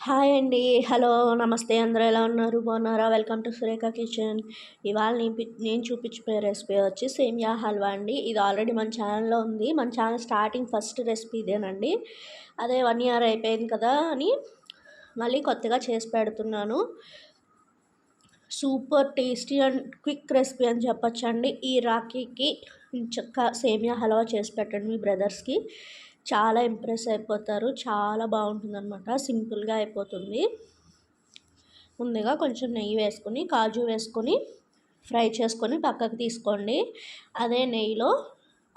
Hi అండి. Hello నమస్తే. అందరూ ఎలా ఉన్నారు? బాగున్నారా? Welcome to Surekha kitchen. ఇవాళ నేను పి- నేను రెసిపీ వచ్చి సేమియా హల్వా అండి. ఇది ఆల్రెడీ మన ఛానల్లో ఉంది. మన ఛానల్ స్టార్టింగ్ ఫస్ట్ రెసిపీ ఇదేనండి. అదే వన్ ఇయర్ అయిపోయింది కదా అని మళ్ళీ కొత్తగా చేసి పెడుతున్నాను. Super tasty and quick recipe అని చెప్పొచ్చండి. ఈ రాఖీకి చక్క సేమియా హల్వా చేసి పెట్టండి మీ బ్రదర్స్కి. చాలా ఇంప్రెస్ అయిపోతారు. చాలా బాగుంటుందన్నమాట. సింపుల్గా అయిపోతుంది. ముందుగా కొంచెం నెయ్యి వేసుకొని కాజు వేసుకొని ఫ్రై చేసుకొని పక్కకు తీసుకోండి. అదే నెయ్యిలో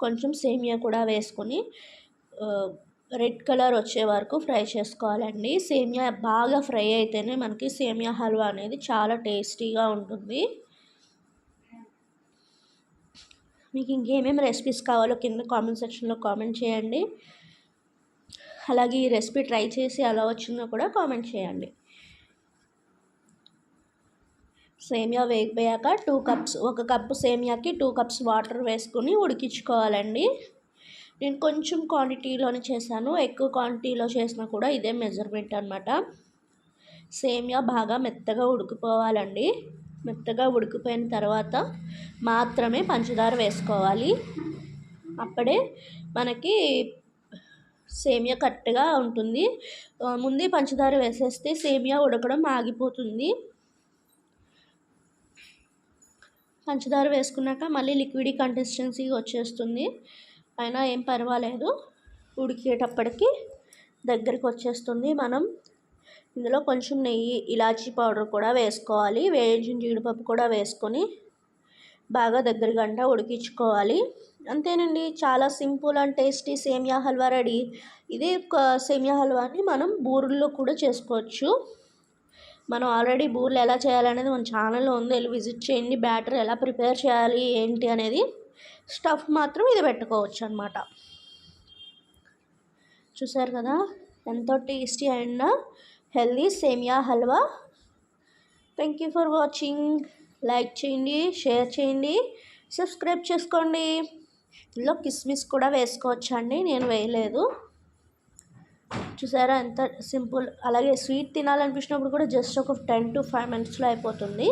కొంచెం సేమియా కూడా వేసుకొని రెడ్ కలర్ వచ్చే వరకు ఫ్రై చేసుకోవాలండి. సేమియా బాగా ఫ్రై అయితేనే మనకి సేమియా హల్వా అనేది చాలా టేస్టీగా ఉంటుంది. మీకు ఇంకేమేమి రెసిపీస్ కావాలో కింద కామెంట్ సెక్షన్లో కామెంట్ చేయండి. అలాగే ఈ రెసిపీ ట్రై చేసి ఎలా వచ్చిందో కూడా కామెంట్ చేయండి. సేమియా వేగిపోయాక టూ కప్స్ ఒక కప్పు సేమియాకి టూ కప్స్ వాటర్ వేసుకొని ఉడికించుకోవాలండి. నేను కొంచెం క్వాంటిటీలోనే చేశాను. ఎక్కువ క్వాంటిటీలో చేసినా కూడా ఇదే మెజర్మెంట్ అనమాట సేమియా బాగా మెత్తగా ఉడికిపోవాలండి. మెత్తగా ఉడికిపోయిన తర్వాత మాత్రమే పంచదార వేసుకోవాలి. అప్పుడే మనకి సేమియా కరెక్ట్గా ఉంటుంది. ముందే పంచదార వేసేస్తే సేమియా ఉడకడం ఆగిపోతుంది. పంచదార వేసుకున్నాక మళ్ళీ లిక్విడ్ కన్సిస్టెన్సీ వచ్చేస్తుంది. అయినా ఏం పర్వాలేదు. ఉడికేటప్పటికి దగ్గరికి వచ్చేస్తుంది మనం. ఇందులో కొంచెం నెయ్యి ఇలాచీ పౌడర్ కూడా వేసుకోవాలి. వేయించిన జీడిపప్పు కూడా వేసుకొని బాగా దగ్గర గంట ఉడికించుకోవాలి. అంతేనండి. చాలా సింపుల్ అండ్ టేస్టీ సేమియా హల్వా రెడీ. ఇదే ఒక సేమియా హల్వాని మనం బూరెల్లో కూడా చేసుకోవచ్చు. మనం ఆల్రెడీ బూరెలు ఎలా చేయాలనేది మన ఛానల్లో ఉంది. వెళ్ళి విజిట్ చేయండి. బ్యాటర్ ఎలా ప్రిపేర్ చేయాలి ఏంటి అనేది. స్టఫ్ మాత్రం ఇది పెట్టుకోవచ్చు అనమాట చూసారు కదా? ఎంతో టేస్టీ అండ్ హెల్దీ సేమియా halwa. Thank you for watching like చేయండి షేర్ చేయండి సబ్స్క్రైబ్ చేసుకోండి. ఇందులో కిస్మిస్ కూడా వేసుకోవచ్చు అండి నేను వేయలేదు. చూసారా? ఎంత సింపుల్. అలాగే స్వీట్ తినాలనిపించినప్పుడు కూడా జస్ట్ ఒక టెన్ టు ఫైవ్ మినిట్స్లో అయిపోతుంది.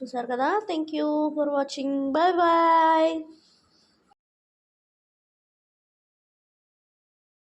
చూసారు కదా thank you for watching bye bye